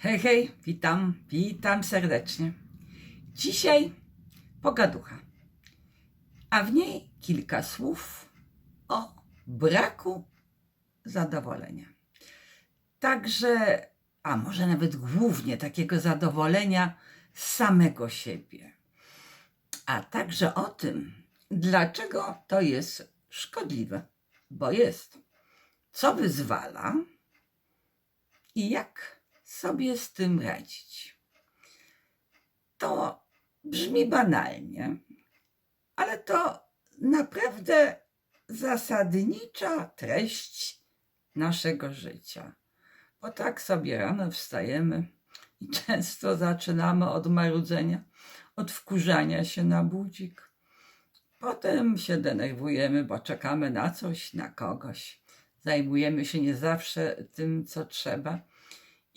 Hej, hej, witam, witam serdecznie. Dzisiaj pogaducha, a w niej kilka słów o braku zadowolenia. Także, a może nawet głównie takiego zadowolenia z samego siebie, a także o tym, dlaczego to jest szkodliwe, bo jest, co wyzwala i jak sobie z tym radzić. To brzmi banalnie, ale to naprawdę zasadnicza treść naszego życia. Bo tak sobie rano wstajemy i często zaczynamy od marudzenia, od wkurzania się na budzik. Potem się denerwujemy, bo czekamy na coś, na kogoś. Zajmujemy się nie zawsze tym, co trzeba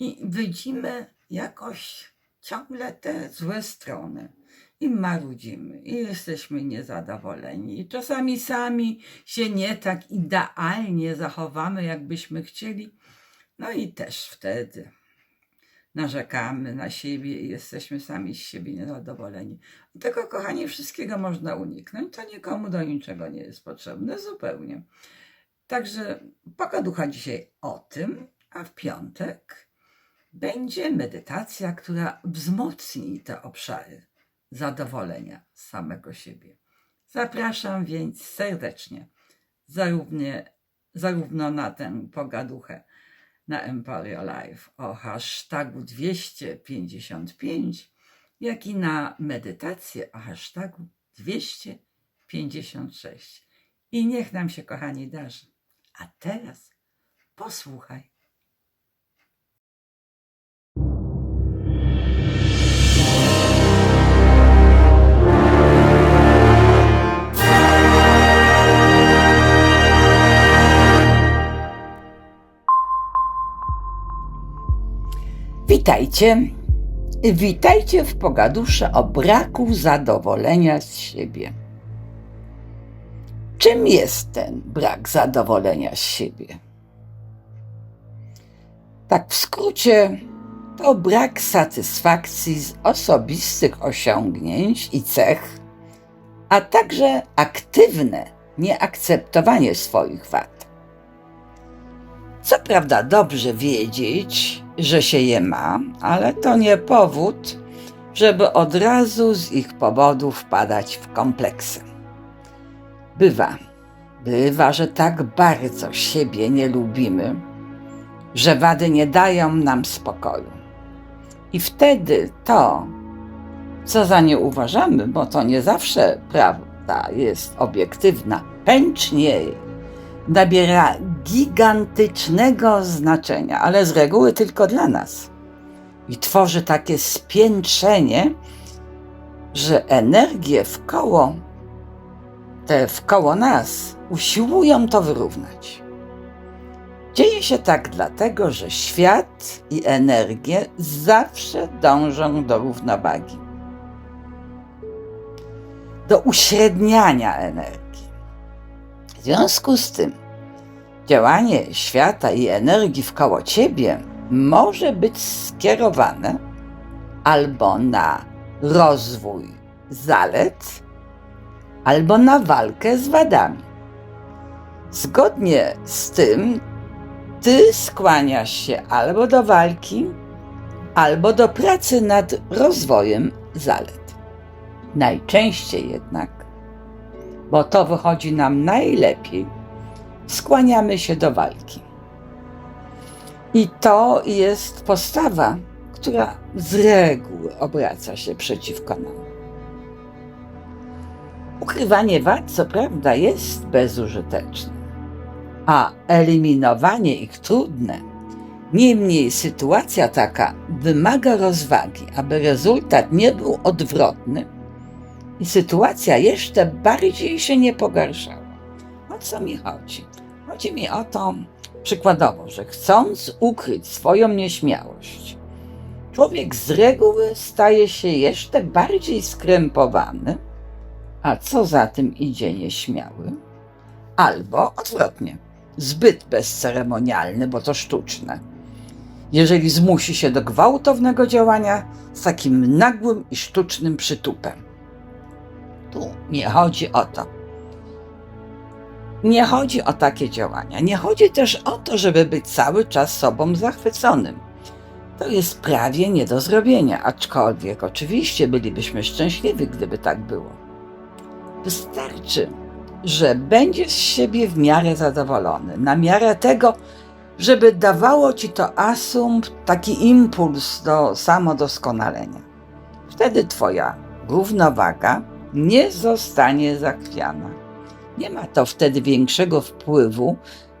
i widzimy jakoś ciągle te złe strony. I marudzimy, i jesteśmy niezadowoleni. I czasami sami się nie tak idealnie zachowamy, jakbyśmy chcieli. No i też wtedy narzekamy na siebie i jesteśmy sami z siebie niezadowoleni. Tego, kochani, wszystkiego można uniknąć. To nikomu do niczego nie jest potrzebne zupełnie. Także pogaducha dzisiaj o tym, a w piątek będzie medytacja, która wzmocni te obszary zadowolenia samego siebie. Zapraszam więc serdecznie zarówno, zarówno na tę pogaduchę na Emporio Live o hashtagu 255, jak i na medytację o hashtagu 256. I niech nam się, kochani, darzy. A teraz posłuchaj. Witajcie. Witajcie w pogadusze o braku zadowolenia z siebie. Czym jest ten brak zadowolenia z siebie? Tak w skrócie, to brak satysfakcji z osobistych osiągnięć i cech, a także aktywne nieakceptowanie swoich wad. Co prawda dobrze wiedzieć, że się je ma, ale to nie powód, żeby od razu z ich powodów wpadać w kompleksy. Bywa, bywa, że tak bardzo siebie nie lubimy, że wady nie dają nam spokoju. I wtedy to, co za nie uważamy, bo to nie zawsze prawda jest obiektywna, pęcznieje, nabiera gigantycznego znaczenia, ale z reguły tylko dla nas. I tworzy takie spiętrzenie, że energie w koło, te w koło nas, usiłują to wyrównać. Dzieje się tak dlatego, że świat i energie zawsze dążą do równowagi, do uśredniania energii. W związku z tym, działanie świata i energii wkoło ciebie może być skierowane albo na rozwój zalet, albo na walkę z wadami. Zgodnie z tym, ty skłaniasz się albo do walki, albo do pracy nad rozwojem zalet. Najczęściej jednak, bo to wychodzi nam najlepiej, skłaniamy się do walki. I to jest postawa, która z reguły obraca się przeciwko nam. Ukrywanie wad, co prawda, jest bezużyteczne, a eliminowanie ich trudne. Niemniej sytuacja taka wymaga rozwagi, aby rezultat nie był odwrotny i sytuacja jeszcze bardziej się nie pogarszała. O co mi chodzi? Chodzi mi o to, przykładowo, że chcąc ukryć swoją nieśmiałość, człowiek z reguły staje się jeszcze bardziej skrępowany, a co za tym idzie nieśmiały, albo odwrotnie, zbyt bezceremonialny, bo to sztuczne. jeżeli zmusi się do gwałtownego działania z takim nagłym i sztucznym przytupem. Tu nie chodzi o to. Nie chodzi o takie działania. Nie chodzi też o to, żeby być cały czas sobą zachwyconym. To jest prawie nie do zrobienia, aczkolwiek oczywiście bylibyśmy szczęśliwi, gdyby tak było. Wystarczy, że będziesz z siebie w miarę zadowolony, na miarę tego, żeby dawało ci to asumpt taki impuls do samodoskonalenia. Wtedy twoja równowaga nie zostanie zachwiana. Nie ma to wtedy większego wpływu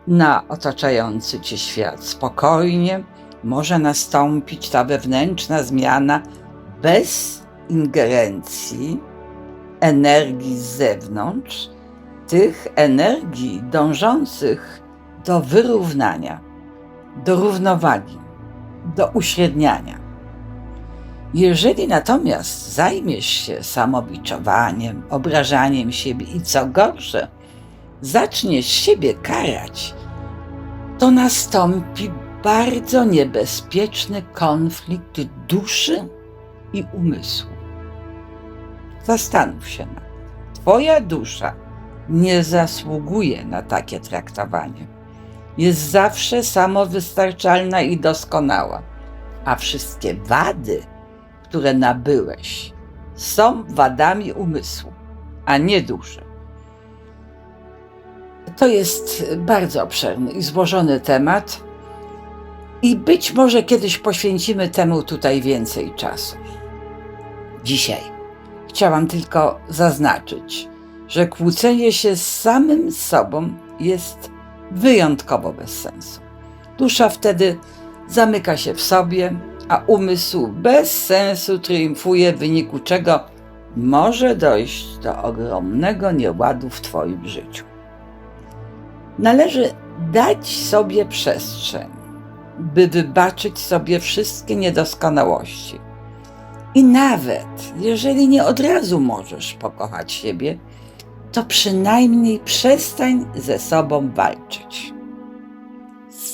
na otaczający cię świat. Spokojnie może nastąpić ta wewnętrzna zmiana bez ingerencji energii z zewnątrz, tych energii dążących do wyrównania, do równowagi, do uśredniania. Jeżeli natomiast zajmiesz się samobiczowaniem, obrażaniem siebie i co gorsze, zaczniesz siebie karać, to nastąpi bardzo niebezpieczny konflikt duszy i umysłu. Zastanów się nad tym. Twoja dusza nie zasługuje na takie traktowanie. Jest zawsze samowystarczalna i doskonała, a wszystkie wady, które nabyłeś, są wadami umysłu, a nie duszy. To jest bardzo obszerny i złożony temat, i być może kiedyś poświęcimy temu tutaj więcej czasu. Dzisiaj chciałam tylko zaznaczyć, że kłócenie się z samym sobą jest wyjątkowo bez sensu. Dusza wtedy zamyka się w sobie, a umysł bez sensu triumfuje, w wyniku czego może dojść do ogromnego nieładu w Twoim życiu. Należy dać sobie przestrzeń, by wybaczyć sobie wszystkie niedoskonałości. I nawet jeżeli nie od razu możesz pokochać siebie, to przynajmniej przestań ze sobą walczyć.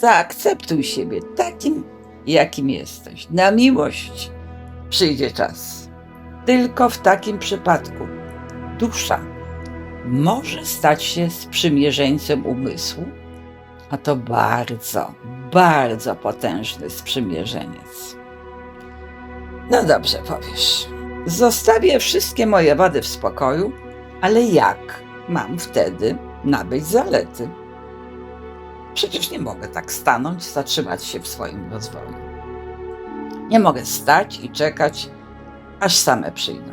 Zaakceptuj siebie takim, jakim jesteś. Na miłość przyjdzie czas. Tylko w takim przypadku dusza może stać się sprzymierzeńcem umysłu, a to bardzo, bardzo potężny sprzymierzeniec. No dobrze, powiesz. Zostawię wszystkie moje wady w spokoju, ale jak mam wtedy nabyć zalety? Przecież nie mogę tak stanąć, zatrzymać się w swoim rozwoju. Nie mogę stać i czekać, aż same przyjdą.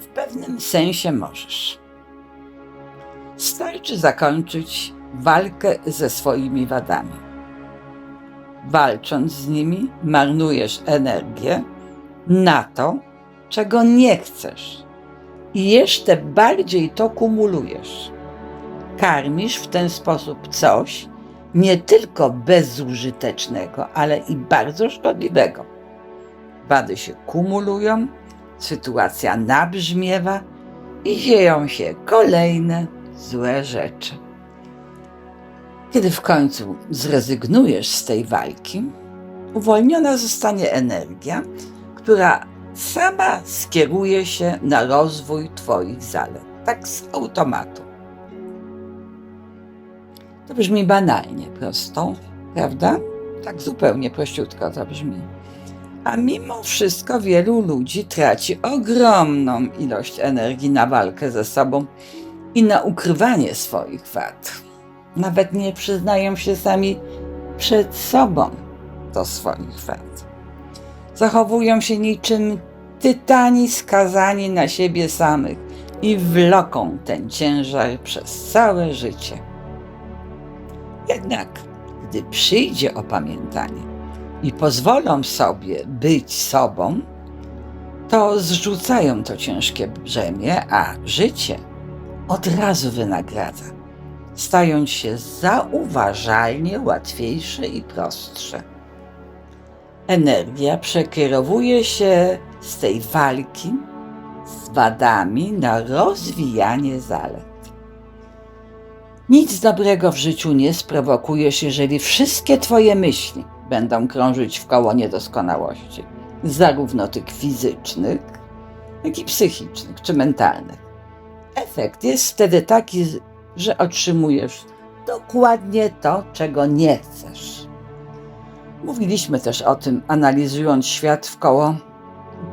W pewnym sensie możesz. Starczy zakończyć walkę ze swoimi wadami. Walcząc z nimi, marnujesz energię na to, czego nie chcesz i jeszcze bardziej to kumulujesz. Karmisz w ten sposób coś nie tylko bezużytecznego, ale i bardzo szkodliwego. Wady się kumulują, sytuacja nabrzmiewa i dzieją się kolejne złe rzeczy. Kiedy w końcu zrezygnujesz z tej walki, uwolniona zostanie energia, która sama skieruje się na rozwój Twoich zalet, tak z automatu. To brzmi banalnie prosto, prawda? Tak zupełnie prościutko to brzmi. A mimo wszystko wielu ludzi traci ogromną ilość energii na walkę ze sobą i na ukrywanie swoich wad. Nawet nie przyznają się sami przed sobą do swoich wad. Zachowują się niczym tytani skazani na siebie samych i wloką ten ciężar przez całe życie. Jednak, gdy przyjdzie opamiętanie i pozwolą sobie być sobą, to zrzucają to ciężkie brzemię, a życie od razu wynagradza, stając się zauważalnie łatwiejsze i prostsze. Energia przekierowuje się z tej walki z wadami na rozwijanie zalet. Nic dobrego w życiu nie sprowokujesz, jeżeli wszystkie Twoje myśli będą krążyć w koło niedoskonałości, zarówno tych fizycznych, jak i psychicznych czy mentalnych. Efekt jest wtedy taki, że otrzymujesz dokładnie to, czego nie chcesz. Mówiliśmy też o tym, analizując świat w koło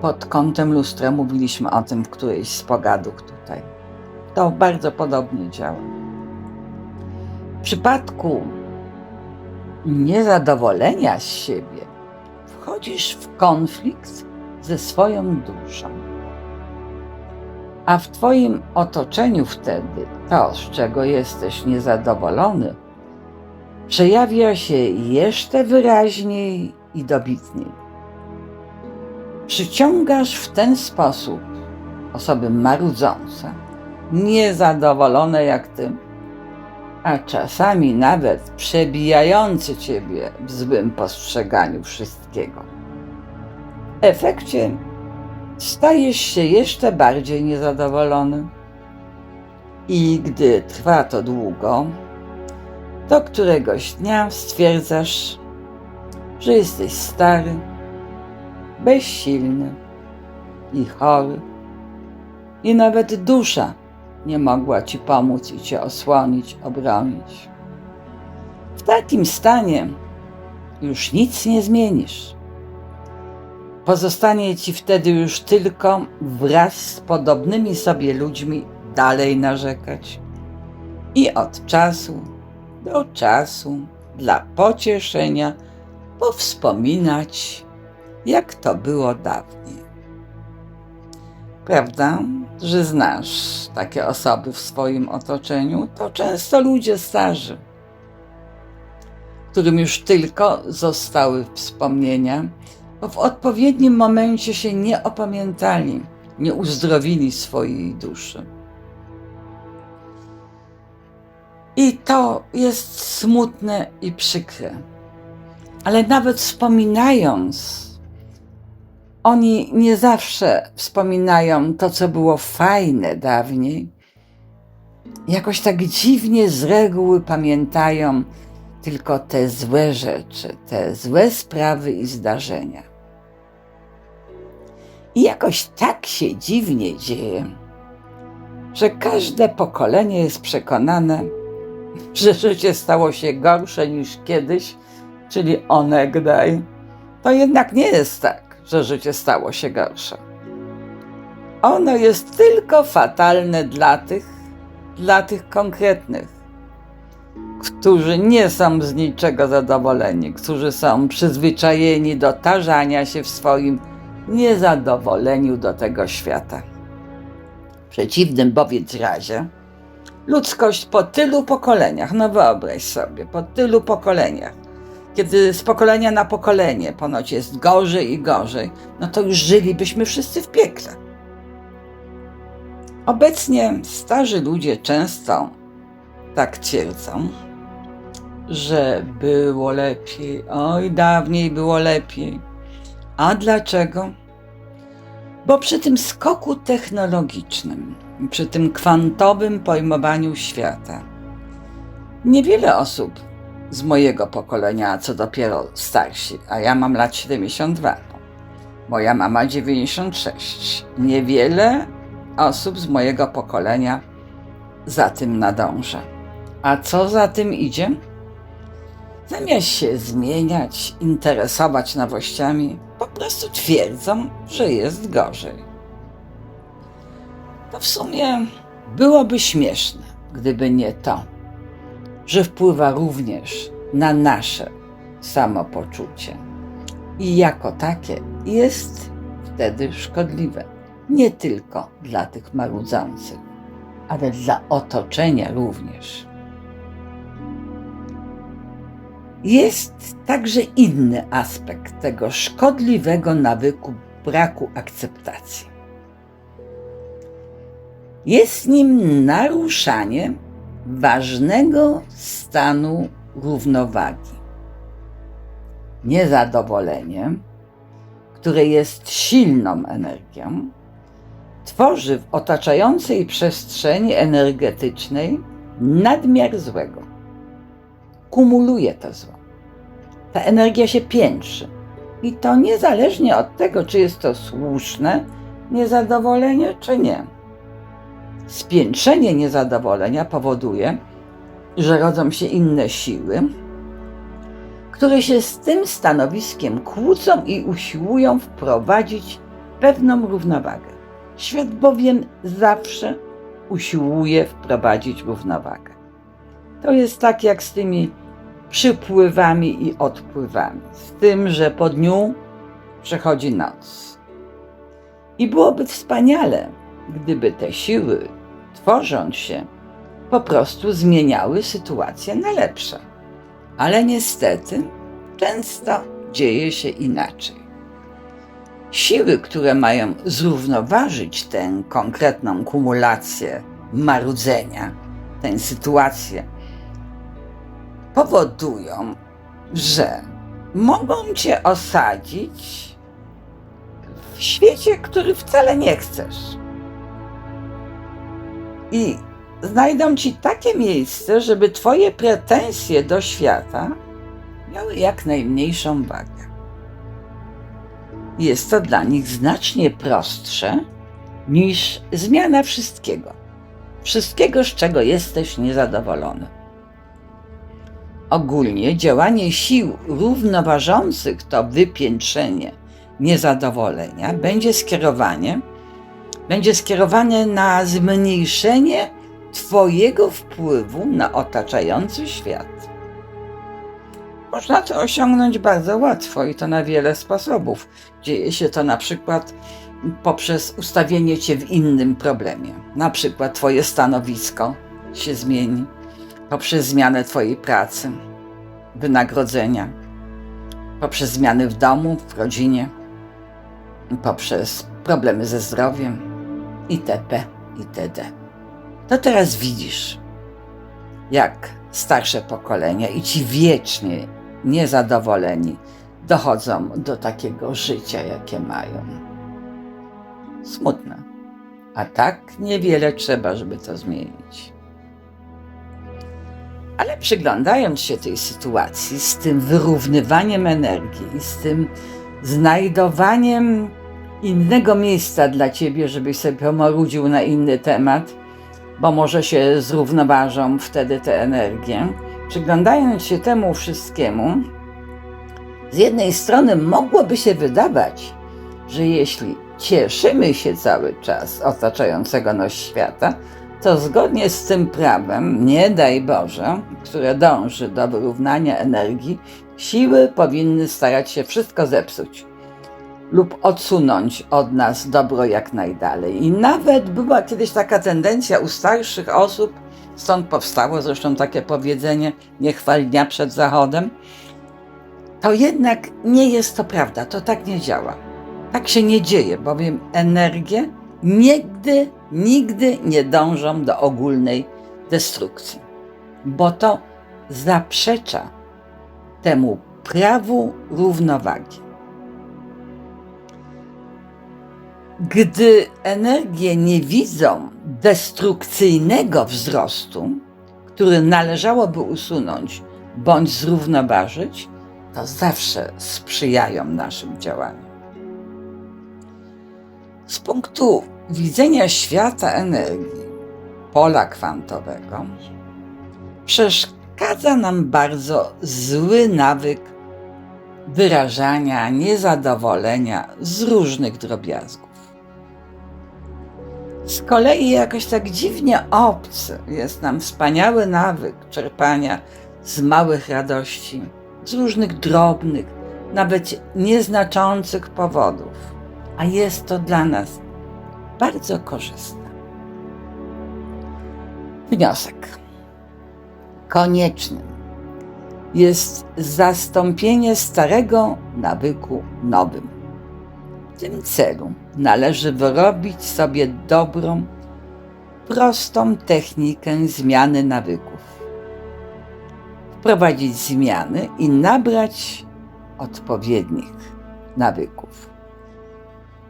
pod kątem lustra. Mówiliśmy o tym w którejś z pogadów tutaj. To bardzo podobnie działa. W przypadku niezadowolenia z siebie wchodzisz w konflikt ze swoją duszą. A w Twoim otoczeniu wtedy to, z czego jesteś niezadowolony, przejawia się jeszcze wyraźniej i dobitniej. Przyciągasz w ten sposób osoby marudzące, niezadowolone jak ty, a czasami nawet przebijające ciebie w złym postrzeganiu wszystkiego. W efekcie stajesz się jeszcze bardziej niezadowolony. I gdy trwa to długo, to któregoś dnia stwierdzasz, że jesteś stary, bezsilny i chory, i nawet dusza nie mogła ci pomóc i cię osłonić, obronić. W takim stanie już nic nie zmienisz. Pozostanie ci wtedy już tylko wraz z podobnymi sobie ludźmi dalej narzekać i od czasu do czasu dla pocieszenia powspominać, jak to było dawniej. Prawda, że znasz takie osoby w swoim otoczeniu? To często ludzie starzy, którym już tylko zostały wspomnienia, bo w odpowiednim momencie się nie opamiętali, nie uzdrowili swojej duszy. I to jest smutne i przykre. Ale nawet wspominając, oni nie zawsze wspominają to, co było fajne dawniej. Jakoś tak dziwnie z reguły pamiętają tylko te złe rzeczy, te złe sprawy i zdarzenia. I jakoś tak się dziwnie dzieje, że każde pokolenie jest przekonane, że życie stało się gorsze niż kiedyś, czyli onegdaj. To jednak nie jest tak, że życie stało się gorsze. Ono jest tylko fatalne dla tych, dla tych konkretnych, którzy nie są z niczego zadowoleni, którzy są przyzwyczajeni do tarzania się w swoim niezadowoleniu do tego świata. W przeciwnym bowiem razie, ludzkość po tylu pokoleniach, no wyobraź sobie, po tylu pokoleniach, kiedy z pokolenia na pokolenie ponoć jest gorzej i gorzej, no to już żylibyśmy wszyscy w piekle. Obecnie starzy ludzie często tak twierdzą, że było lepiej, oj, dawniej było lepiej. A dlaczego? Bo przy tym skoku technologicznym, przy tym kwantowym pojmowaniu świata, niewiele osób z mojego pokolenia, a co dopiero starsi, a ja mam lat 72, moja mama 96. Niewiele osób z mojego pokolenia za tym nadąża. A co za tym idzie? Zamiast się zmieniać, interesować nowościami, po prostu twierdzą, że jest gorzej. To w sumie byłoby śmieszne, gdyby nie to, że wpływa również na nasze samopoczucie. I jako takie jest wtedy szkodliwe. Nie tylko dla tych marudzących, ale dla otoczenia również. Jest także inny aspekt tego szkodliwego nawyku braku akceptacji. Jest nim naruszanie ważnego stanu równowagi. Niezadowolenie, które jest silną energią, tworzy w otaczającej przestrzeni energetycznej nadmiar złego kumuluje to zło. ta energia się piętrzy. I to niezależnie od tego, czy jest to słuszne niezadowolenie, czy nie. Spiętrzenie niezadowolenia powoduje, że rodzą się inne siły, które się z tym stanowiskiem kłócą i usiłują wprowadzić pewną równowagę. Świat bowiem zawsze usiłuje wprowadzić równowagę. To jest tak jak z tymi przypływami i odpływami, z tym, że po dniu przechodzi noc. I byłoby wspaniale, gdyby te siły, tworząc się, po prostu zmieniały sytuację na lepsze. Ale niestety często dzieje się inaczej. Siły, które mają zrównoważyć tę konkretną kumulację marudzenia, tę sytuację, powodują, że mogą cię osadzić w świecie, który wcale nie chcesz. I znajdą ci takie miejsce, żeby twoje pretensje do świata miały jak najmniejszą wagę. Jest to dla nich znacznie prostsze niż zmiana wszystkiego. Wszystkiego, z czego jesteś niezadowolony. Ogólnie działanie sił równoważących to wypiętrzenie niezadowolenia będzie skierowanie, będzie skierowane na zmniejszenie Twojego wpływu na otaczający świat. Można to osiągnąć bardzo łatwo i to na wiele sposobów. Dzieje się to na przykład poprzez ustawienie Cię w innym problemie. Na przykład Twoje stanowisko się zmieni poprzez zmianę Twojej pracy, wynagrodzenia, poprzez zmiany w domu, w rodzinie, poprzez problemy ze zdrowiem itp. itd. To teraz widzisz, jak starsze pokolenia i ci wiecznie niezadowoleni dochodzą do takiego życia, jakie mają. Smutne. A tak niewiele trzeba, żeby to zmienić. Ale przyglądając się tej sytuacji, z tym wyrównywaniem energii i z tym znajdowaniem innego miejsca dla ciebie, żebyś sobie pomarudził na inny temat, bo może się zrównoważą wtedy te energie. Przyglądając się temu wszystkiemu, z jednej strony mogłoby się wydawać, że jeśli cieszymy się cały czas otaczającego nas świata, to zgodnie z tym prawem, nie daj Boże, które dąży do wyrównania energii, siły powinny starać się wszystko zepsuć lub odsunąć od nas dobro jak najdalej. I nawet była kiedyś taka tendencja u starszych osób, stąd powstało zresztą takie powiedzenie: nie chwal dnia przed zachodem. To jednak nie jest to prawda, to tak nie działa. Tak się nie dzieje, bowiem energie nigdy, nigdy nie dążą do ogólnej destrukcji, bo to zaprzecza temu prawu równowagi. Gdy energie nie widzą destrukcyjnego wzrostu, który należałoby usunąć bądź zrównoważyć, to zawsze sprzyjają naszym działaniom. Z punktu widzenia świata energii, pola kwantowego, przeszkadza nam bardzo zły nawyk wyrażania niezadowolenia z różnych drobiazgów. Z kolei jakoś tak dziwnie obcy jest nam wspaniały nawyk czerpania z małych radości, z różnych drobnych, nawet nieznaczących powodów, a jest to dla nas bardzo korzystne. Wniosek. Koniecznym jest zastąpienie starego nawyku nowym. W tym celu należy wyrobić sobie dobrą, prostą technikę zmiany nawyków. Wprowadzić zmiany i nabrać odpowiednich nawyków.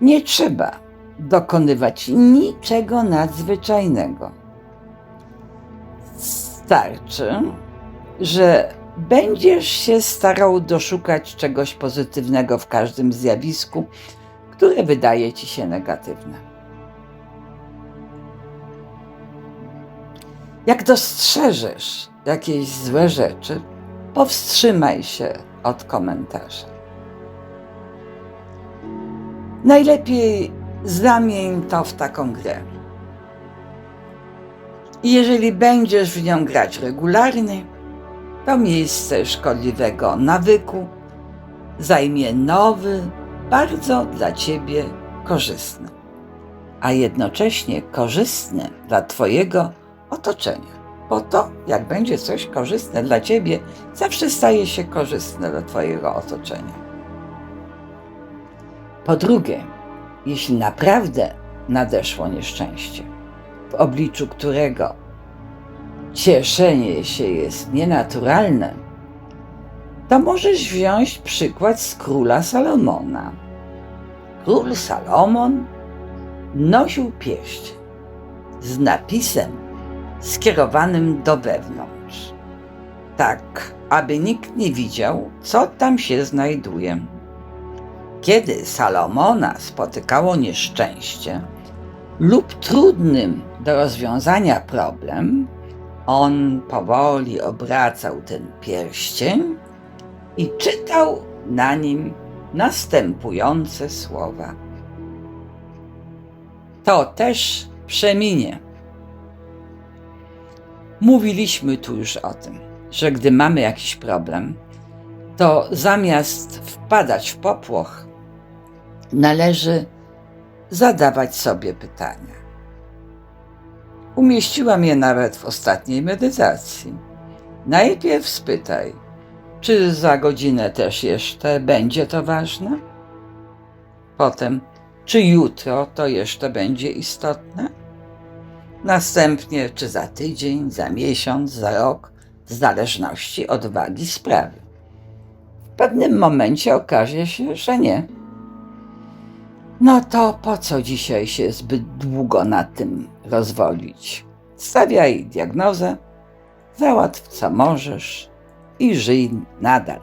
Nie trzeba dokonywać niczego nadzwyczajnego. Starczy, że będziesz się starał doszukać czegoś pozytywnego w każdym zjawisku, które wydaje ci się negatywne. Jak dostrzeżesz jakieś złe rzeczy, powstrzymaj się od komentarza. Najlepiej zamień to w taką grę. I jeżeli będziesz w nią grać regularnie, to miejsce szkodliwego nawyku zajmie nowy, bardzo dla ciebie korzystny, a jednocześnie korzystny dla twojego otoczenia. Bo to, jak będzie coś korzystne dla ciebie, zawsze staje się korzystne dla twojego otoczenia. Po drugie, jeśli naprawdę nadeszło nieszczęście, w obliczu którego cieszenie się jest nienaturalne, to możesz wziąć przykład z króla Salomona. Król Salomon nosił pieść z napisem skierowanym do wewnątrz, tak aby nikt nie widział, co tam się znajduje. Kiedy Salomona spotykało nieszczęście lub trudnym do rozwiązania problem, on powoli obracał ten pierścień i czytał na nim następujące słowa. To też przeminie. Mówiliśmy tu już o tym, że gdy mamy jakiś problem, to zamiast wpadać w popłoch, należy zadawać sobie pytania. Umieściłam je nawet w ostatniej medytacji. Najpierw spytaj, czy za godzinę też jeszcze będzie to ważne? Potem, czy jutro to jeszcze będzie istotne? Następnie, czy za tydzień, za miesiąc, za rok, w zależności od wagi sprawy. W pewnym momencie okaże się, że nie. No to po co dzisiaj się zbyt długo nad tym rozwodzić? Stawiaj diagnozę, załatw co możesz i żyj nadal.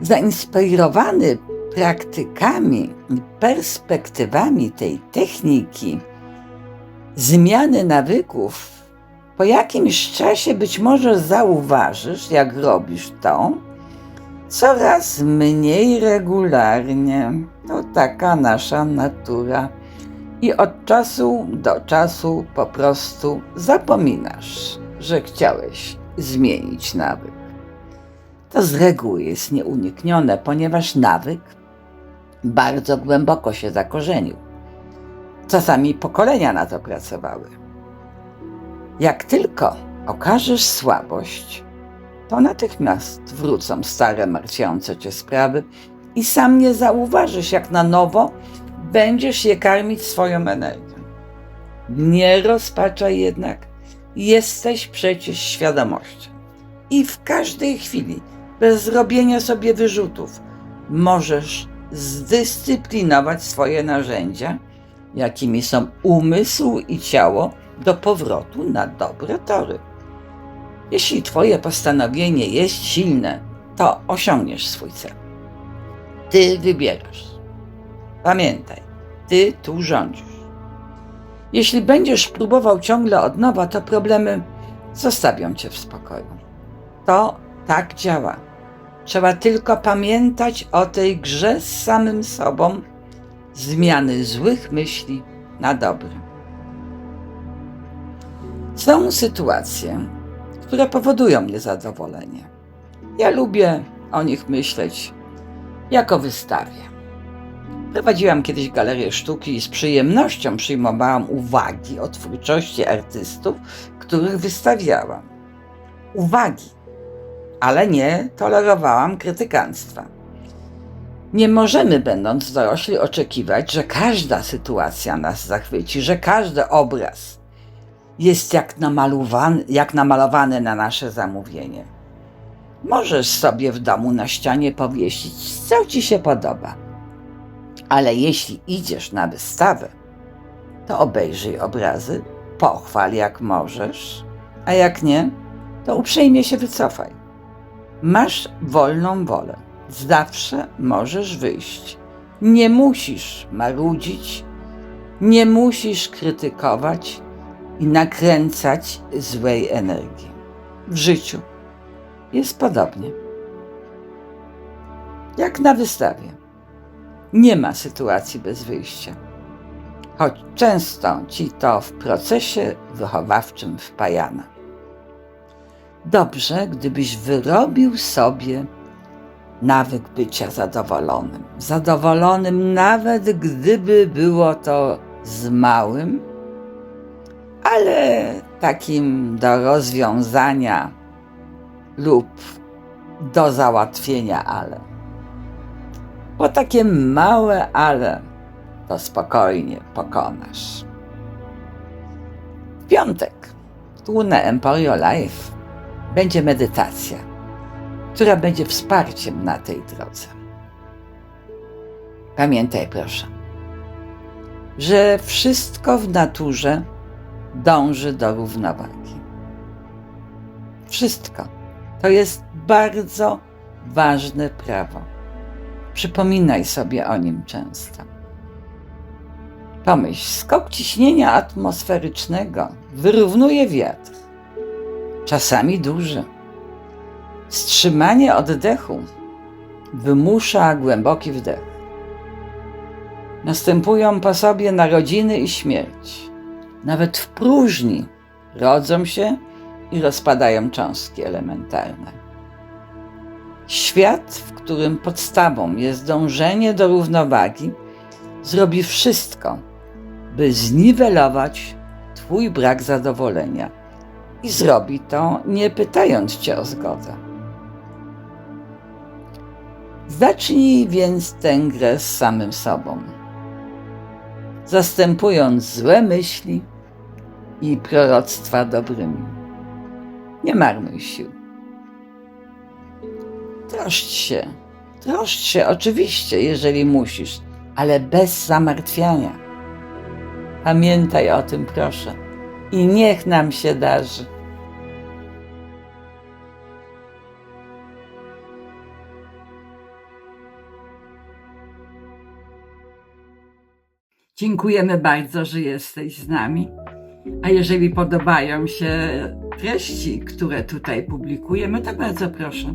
Zainspirowany praktykami i perspektywami tej techniki zmiany nawyków, po jakimś czasie być może zauważysz, jak robisz to, coraz mniej regularnie. To taka nasza natura. I od czasu do czasu po prostu zapominasz, że chciałeś zmienić nawyk. To z reguły jest nieuniknione, ponieważ nawyk bardzo głęboko się zakorzenił. Czasami pokolenia na to pracowały. Jak tylko okażesz słabość, to natychmiast wrócą stare, martwiące cię sprawy i sam nie zauważysz, jak na nowo będziesz je karmić swoją energią. Nie rozpaczaj jednak, jesteś przecież świadomością. I w każdej chwili, bez zrobienia sobie wyrzutów, możesz zdyscyplinować swoje narzędzia, jakimi są umysł i ciało, do powrotu na dobre tory. Jeśli Twoje postanowienie jest silne, to osiągniesz swój cel. Ty wybierasz. Pamiętaj, Ty tu rządzisz. Jeśli będziesz próbował ciągle od nowa, to problemy zostawią Cię w spokoju. To tak działa. Trzeba tylko pamiętać o tej grze z samym sobą, zmiany złych myśli na dobre. Są sytuacje, które powodują niezadowolenie. Ja lubię o nich myśleć jako wystawie. Prowadziłam kiedyś galerię sztuki i z przyjemnością przyjmowałam uwagi o twórczości artystów, których wystawiałam. Uwagi, ale nie tolerowałam krytykanstwa. Nie możemy, będąc dorośli, oczekiwać, że każda sytuacja nas zachwyci, że każdy obraz jest jak namalowany, jak namalowany na nasze zamówienie. Możesz sobie w domu na ścianie powiesić, co ci się podoba. Ale jeśli idziesz na wystawę, to obejrzyj obrazy, pochwal jak możesz, a jak nie, to uprzejmie się wycofaj. Masz wolną wolę. Zawsze możesz wyjść. Nie musisz marudzić, nie musisz krytykować i nakręcać złej energii. W życiu jest podobnie. Jak na wystawie. Nie ma sytuacji bez wyjścia. Choć często ci to w procesie wychowawczym wpajane. Dobrze, gdybyś wyrobił sobie nawyk bycia zadowolonym. Zadowolonym, nawet gdyby było to z małym, ale takim do rozwiązania lub do załatwienia, ale. Bo takie małe ale to spokojnie pokonasz. W piątek tu na Emporio Life będzie medytacja, która będzie wsparciem na tej drodze. Pamiętaj proszę, że wszystko w naturze dąży do równowagi. Wszystko. To jest bardzo ważne prawo. Przypominaj sobie o nim często. Pomyśl, skok ciśnienia atmosferycznego wyrównuje wiatr, czasami duży. Wstrzymanie oddechu wymusza głęboki wdech. Następują po sobie narodziny i śmierć. Nawet w próżni rodzą się i rozpadają cząstki elementarne. Świat, w którym podstawą jest dążenie do równowagi, zrobi wszystko, by zniwelować Twój brak zadowolenia. I zrobi to nie pytając Cię o zgodę. Zacznij więc tę grę z samym sobą, zastępując złe myśli i proroctwa dobrymi. Nie marnuj sił. Troszcz się, troszcz się oczywiście, jeżeli musisz, ale bez zamartwiania. Pamiętaj o tym, proszę, i niech nam się darzy. Dziękujemy bardzo, że jesteś z nami. A jeżeli podobają się treści, które tutaj publikujemy, to bardzo proszę,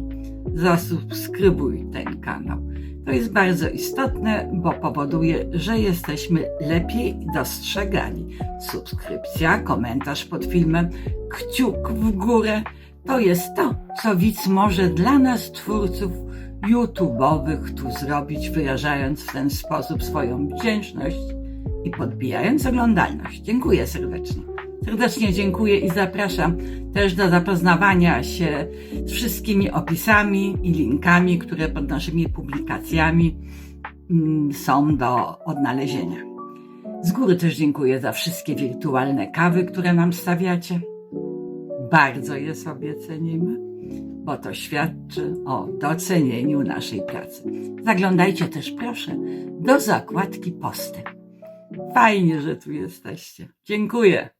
zasubskrybuj ten kanał. To jest bardzo istotne, bo powoduje, że jesteśmy lepiej dostrzegani. Subskrypcja, komentarz pod filmem, kciuk w górę to jest to, co widz może dla nas, twórców YouTube'owych, tu zrobić, wyrażając w ten sposób swoją wdzięczność i podbijając oglądalność. Dziękuję serdecznie. Serdecznie dziękuję i zapraszam też do zapoznawania się z wszystkimi opisami i linkami, które pod naszymi publikacjami mm, są do odnalezienia. Z góry też dziękuję za wszystkie wirtualne kawy, które nam stawiacie. Bardzo je sobie cenimy, bo to świadczy o docenieniu naszej pracy. Zaglądajcie też proszę do zakładki posty. Fajnie, że tu jesteście. Dziękuję.